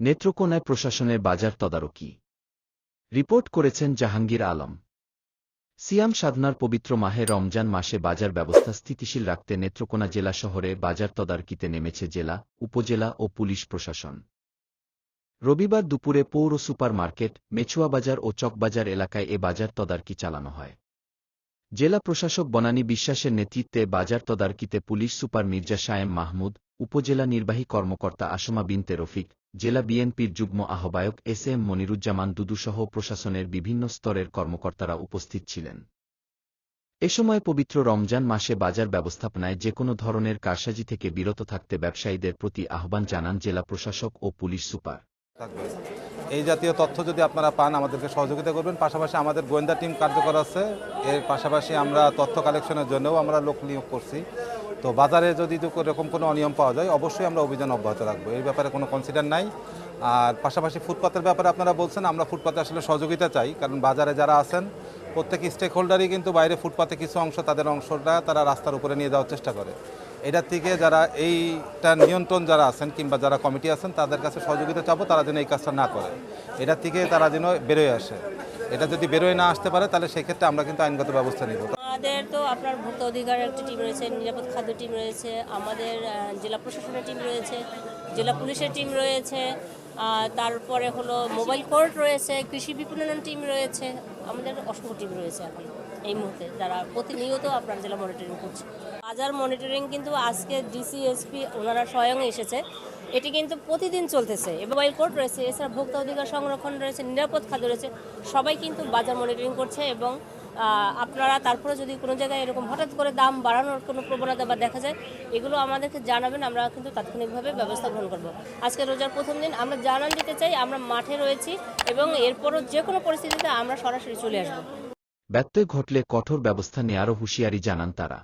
নেত্রকোনায় প্রশাসনের বাজার তদারকি। রিপোর্ট করেছেন জাহাঙ্গীর আলম। সিয়াম সাধনার পবিত্র মাহে রমজান মাসে বাজার ব্যবস্থা স্থিতিশীল রাখতে নেত্রকোনা জেলা শহরে বাজার তদারকিতে নেমেছে জেলা, উপজেলা ও পুলিশ প্রশাসন। রবিবার দুপুরে পৌর সুপার মার্কেট মেছুয়া বাজার ও চকবাজার এলাকায় এ বাজার তদারকি চালানো হয়। জেলা প্রশাসক বনানী বিশ্বাসের নেতৃত্বে বাজার তদারকিতে পুলিশ সুপার মির্জা সায়েম মাহমুদ উপজেলা নির্বাহী কর্মকর্তা আসমা বিনতে রফিক, জেলা বিএনপির যুগ্ম আহ্বায়ক এস এম মনিরুজ্জামান দুদুসহ প্রশাসনের বিভিন্ন স্তরের কর্মকর্তারা উপস্থিত ছিলেন। এ সময় পবিত্র রমজান মাসে বাজার ব্যবস্থাপনায় যে কোনো ধরনের কারসাজি থেকে বিরত থাকতে ব্যবসায়ীদের প্রতি আহ্বান জানান জেলা প্রশাসক ও পুলিশ সুপার। এই জাতীয় তথ্য যদি আপনারা পান, আমাদেরকে সহযোগিতা করবেন। পাশাপাশি আমাদের গোয়েন্দা টিম কার্যকর আছে। এর পাশাপাশি আমরা তথ্য কালেকশনের জন্যও আমরা লোক নিয়োগ করছি। তো বাজারে যদি এরকম কোনো অনিয়ম পাওয়া যায়, অবশ্যই আমরা অভিযান অব্যাহত রাখব। এই ব্যাপারে কোনো কনসিডার নাই। আর পাশাপাশি ফুটপাতের ব্যাপারে আপনারা বলছেন, আমরা ফুটপাতে আসলে সহযোগিতা চাই, কারণ বাজারে যারা আছেন, প্রত্যেক স্টেক হোল্ডারই কিন্তু বাইরে ফুটপাতে কিছু অংশ, তাদের অংশটা তারা রাস্তার উপরে নিয়ে যাওয়ার চেষ্টা করে। এটার থেকে যারা এইটা নিয়ন্ত্রণ যারা আছেন, কিংবা যারা কমিটি আছেন, তাদের কাছে সহযোগিতা চাবো, তারা যেন এই কাজটা না করে। এটার থেকে তারা যেন বেরোয় আসে। এটা যদি বেরোয় না আসতে পারে, তাহলে সেক্ষেত্রে আমরা কিন্তু আইনগত ব্যবস্থা নিব। আমাদের তো আপনার ভোক্তা অধিকার একটা টিম রয়েছে, নিরাপদ খাদ্য টিম রয়েছে, আমাদের জেলা প্রশাসনের টিম রয়েছে, জেলা পুলিশের টিম রয়েছে তারপরে হলো মোবাইল কোর্ট রয়েছে, কৃষি বিপণন টিম রয়েছে, আমাদের অসংখ্য টিম রয়েছে এখন এই মুহূর্তে, যারা প্রতিনিয়ত আপনার জেলা মনিটরিং করছে। বাজার মনিটরিং কিন্তু আজকে ডিসি এসপি ওনারা স্বয়ং এসেছে, এটি কিন্তু প্রতিদিন চলতেছে মোবাইল কোর্ট রয়েছে, এছাড়া ভোক্তা অধিকার সংরক্ষণ রয়েছে, নিরাপদ খাদ্য রয়েছে, সবাই কিন্তু বাজার মনিটরিং করছে এবং আপনারা তারপরে যদি কোনো জায়গায় এরকম হঠাৎ করে দাম বাড়ানোর কোনো প্রবণতা বা দেখা যায়, এগুলো আমাদেরকে জানাবেন, আমরা কিন্তু তাৎক্ষণিকভাবে ব্যবস্থা গ্রহণ করব। আজকে রোজার প্রথম দিন, আমরা জানান দিতে চাই, আমরা মাঠে রয়েছি এবং এরপরও যে কোনো পরিস্থিতিতে আমরা সরাসরি চলে আসব। ব্যত্যয় ঘটলে কঠোর ব্যবস্থা নেয়ারও হুঁশিয়ারি জানান তারা।